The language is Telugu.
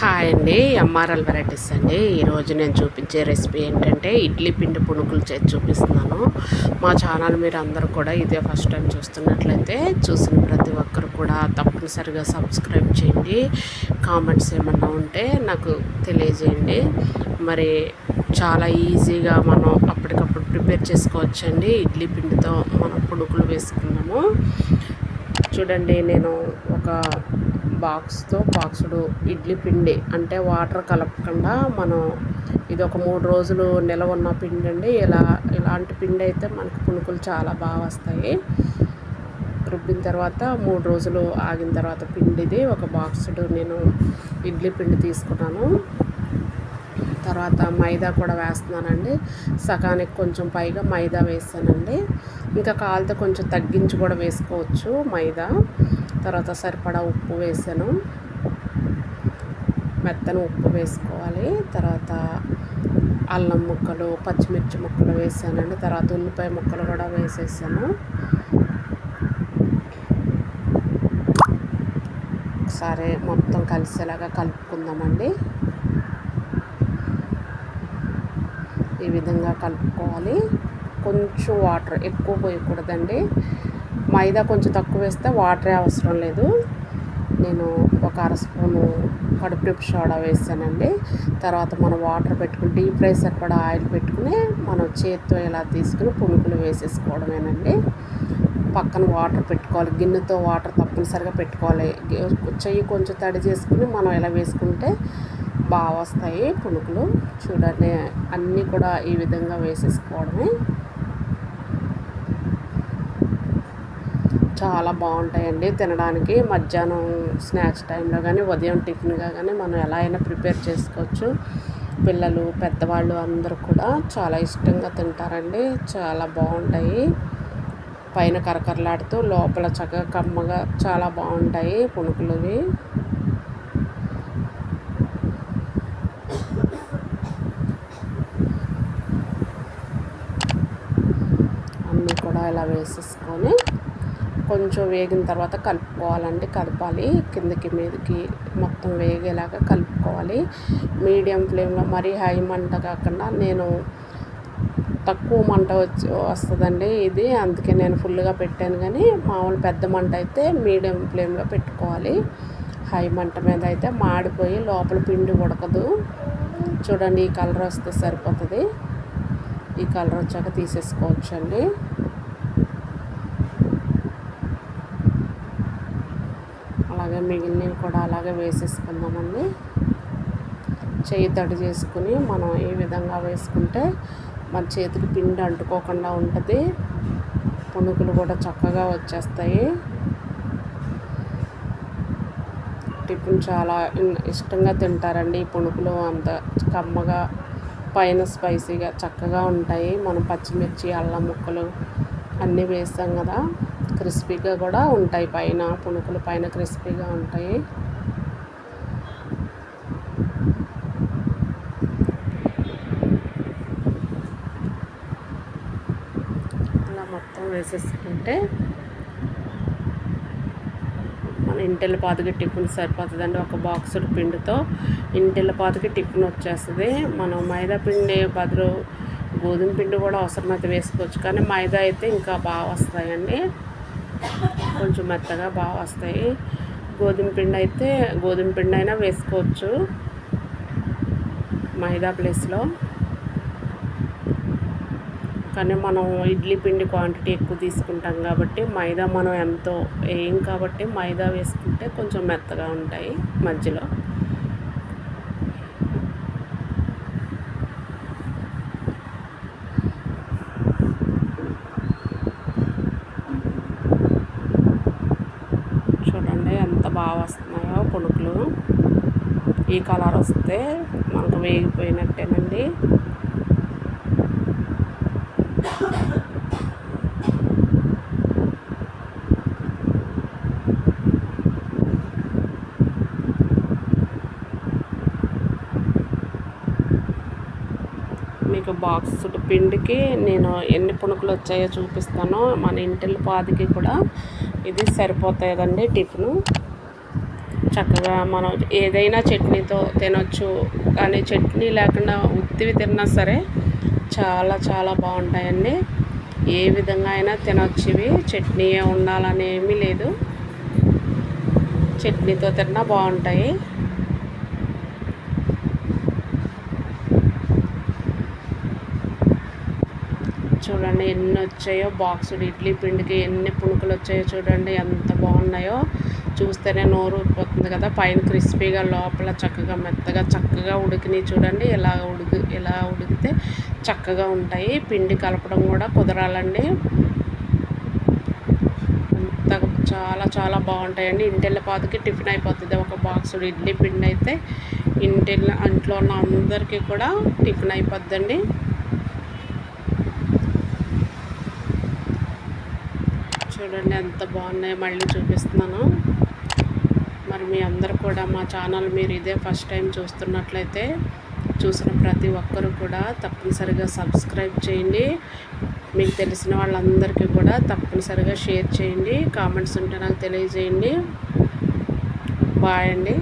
హాయ్ అండి ఎంఆర్ఎల్ వెరైటీస్ అండి. ఈరోజు నేను చూపించే రెసిపీ ఏంటంటే ఇడ్లీ పిండి పునుకులు చేసి చూపిస్తున్నాను. మా ఛానల్ మీరు అందరూ కూడా ఇదే ఫస్ట్ టైం చూస్తున్నట్లయితే చూసిన ప్రతి ఒక్కరు కూడా తప్పనిసరిగా సబ్స్క్రైబ్ చేయండి. కామెంట్స్ ఏమన్నా ఉంటే నాకు తెలియజేయండి. మరి చాలా ఈజీగా మనం అప్పటికప్పుడు ప్రిపేర్ చేసుకోవచ్చండి. ఇడ్లీ పిండితో మనం పునుకులు వేసుకున్నాము. చూడండి నేను ఒక బాక్స్తో బాక్సుడు ఇడ్లీ పిండి అంటే వాటర్ కలపకుండా మనం ఇది ఒక మూడు రోజులు నిలవ ఉన్న పిండి అండి. ఇలా ఇలాంటి పిండి అయితే మనకి పుణుకులు చాలా బాగా వస్తాయి. రుబ్బిన తర్వాత మూడు రోజులు ఆగిన తర్వాత పిండిది ఒక బాక్సుడు నేను ఇడ్లీ పిండి తీసుకున్నాను. తర్వాత మైదా కూడా వేస్తున్నానండి. సగానికి కొంచెం పైగా మైదా వేస్తానండి ఇంకా కాలితే కొంచెం తగ్గించి కూడా వేసుకోవచ్చు మైదా. తర్వాత సరిపడా ఉప్పు వేసాను. మెత్తని ఉప్పు వేసుకోవాలి. తర్వాత అల్లం ముక్కలు పచ్చిమిర్చి ముక్కలు వేసానండి. తర్వాత ఉల్లిపాయ ముక్కలు కూడా వేసేసాను. ఒకసారి మొత్తం కలిసేలాగా కలుపుకుందామండి. ఈ విధంగా కలుపుకోవాలి. కొంచెం వాటర్ ఎక్కువ పోయకూడదండి. మైదా కొంచెం తక్కువ వేస్తే వాటరే అవసరం లేదు. నేను ఒక అర స్పూను కడుపు సోడా వేసానండి. తర్వాత మనం వాటర్ పెట్టుకుని డీప్ ఫ్రై సరిపడా ఆయిల్ పెట్టుకుని మనం చేత్తో ఇలా తీసుకుని పునుకులు వేసేసుకోవడమేనండి. పక్కన వాటర్ పెట్టుకోవాలి గిన్నెతో వాటర్ తప్పనిసరిగా పెట్టుకోవాలి. చెయ్యి కొంచెం తడి చేసుకుని మనం ఇలా వేసుకుంటే బాగా వస్తాయి పులుకులు చూడండి అన్నీ కూడా ఈ విధంగా వేసేసుకోవడమే. చాలా బాగుంటాయండి తినడానికి. మధ్యాహ్నం స్నాక్స్ టైంలో కానీ ఉదయం టిఫిన్గా కానీ మనం ఎలా అయినా ప్రిపేర్ చేసుకోవచ్చు. పిల్లలు పెద్దవాళ్ళు అందరూ కూడా చాలా ఇష్టంగా తింటారండి. చాలా బాగుంటాయి. పైన కరకరలాడుతూ లోపల చక్కగా కమ్మగా చాలా బాగుంటాయి పునుకులువి. అన్నీ కూడా ఇలా వేసేసుకొని కొంచెం వేగిన తర్వాత కలుపుకోవాలండి. కలపాలి. కిందకి మీదకి మొత్తం వేగేలాగా కలుపుకోవాలి. మీడియం ఫ్లేమ్లో మరీ హై మంట కాకుండా నేను తక్కువ మంట వచ్చి వస్తుందండి ఇది. అందుకే నేను ఫుల్గా పెట్టాను కానీ మామూలు పెద్ద మంట అయితే మీడియం ఫ్లేమ్లో పెట్టుకోవాలి. హై మంట మీద అయితే మాడిపోయి లోపల పిండి ఉడకదు. చూడండి ఈ కలర్ వస్తే సరిపోతుంది. ఈ కలర్ వచ్చాక తీసేసుకోవచ్చండి. అలాగే మిగిలినవి కూడా అలాగే వేసేసుకుందామండి. చేయి తడి చేసుకుని మనం ఈ విధంగా వేసుకుంటే మన చేతికి పిండి అంటుకోకుండా ఉంటుంది. పునుకులు కూడా చక్కగా వచ్చేస్తాయి. టిఫిన్ చాలా ఇష్టంగా తింటారండి ఈ పునుకులు. అంత కమ్మగా పైన స్పైసీగా చక్కగా ఉంటాయి. మనం పచ్చిమిర్చి అల్లం ముక్కలు అన్నీ వేస్తాం కదా. క్రిస్పీగా కూడా ఉంటాయి పైన పుణుకులు పైన క్రిస్పీగా ఉంటాయి. అలా మొత్తం వేసేసుకుంటే మన ఇంటిల పాతకి టిఫిన్ సరిపోతుందండి. ఒక బాక్స్ పిండితో ఇంటిల పాతకి టిఫిన్ వచ్చేస్తుంది. మనం మైదా పిండి బదులు గోధుమ పిండి కూడా అవసరమైతే వేసుకోవచ్చు. కానీ మైదా అయితే ఇంకా బాగా వస్తాయండి. కొంచెం మెత్తగా బాగా వస్తాయి. గోధుమ పిండి అయితే గోధుమ పిండి అయినా వేసుకోవచ్చు. మైదా ప్లేస్లో. కానీ మనం ఇడ్లీ పిండి క్వాంటిటీ ఎక్కువ తీసుకుంటాం కాబట్టి మైదా మనం ఎంతో వేయం కాబట్టి మైదా వేసుకుంటే కొంచెం మెత్తగా ఉంటాయి మధ్యలో చూడండి ఎంత బాగా వస్తున్నాయో పుణుకులు ఈ కలర్ వస్తే మనకు వేగిపోయినట్టేనండి. మీకు బాక్స్ పిండికి నేను ఎన్ని పుణుకులు వచ్చాయో చూపిస్తాను. మన ఇంటిల్ పాదికి కూడా ఇది సరిపోతుందండి టిఫిన్. చక్కగా మనం ఏదైనా చట్నీతో తినొచ్చు కానీ చట్నీ లేకుండా ఉత్తివి తిన్నా సరే చాలా చాలా బాగుంటాయండి. ఏ విధంగా అయినా తినొచ్చు ఇవి. చట్నీ ఉండాలని ఏమీ లేదు. చట్నీతో తిన్నా బాగుంటాయి. చూడండి ఎన్ని వచ్చాయో బాక్సుడు ఇడ్లీ పిండికి ఎన్ని పుణుకులు వచ్చాయో చూడండి ఎంత బాగున్నాయో. చూస్తేనే నోరు ఊరిపోతుంది కదా. పైన క్రిస్పీగా లోపల చక్కగా మెత్తగా చక్కగా ఉడికినాయి చూడండి. ఇలా ఉడికి ఇలా ఉడికితే చక్కగా ఉంటాయి. పిండి కలపడం కూడా కుదరాలండి. అంత చాలా చాలా బాగుంటాయండి. ఇంటిళ్ళ పాతకి టిఫిన్ అయిపోతుంది. ఒక బాక్స్ ఇడ్లీ పిండి అయితే ఇంటిళ్ళ ఇంట్లో ఉన్న అందరికీ కూడా టిఫిన్ అయిపోద్దండి. చూడండి ఎంత బాగున్నాయో మళ్ళీ చూపిస్తున్నాను. మరి మీ అందరు కూడా మా ఛానల్ మీరు ఇదే ఫస్ట్ టైం చూస్తున్నట్లయితే చూసిన ప్రతి ఒక్కరు కూడా తప్పనిసరిగా సబ్స్క్రైబ్ చేయండి. మీకు తెలిసిన వాళ్ళందరికీ కూడా తప్పనిసరిగా షేర్ చేయండి. కామెంట్స్ ఉంటే నాకు తెలియజేయండి. బాయ్ అండి.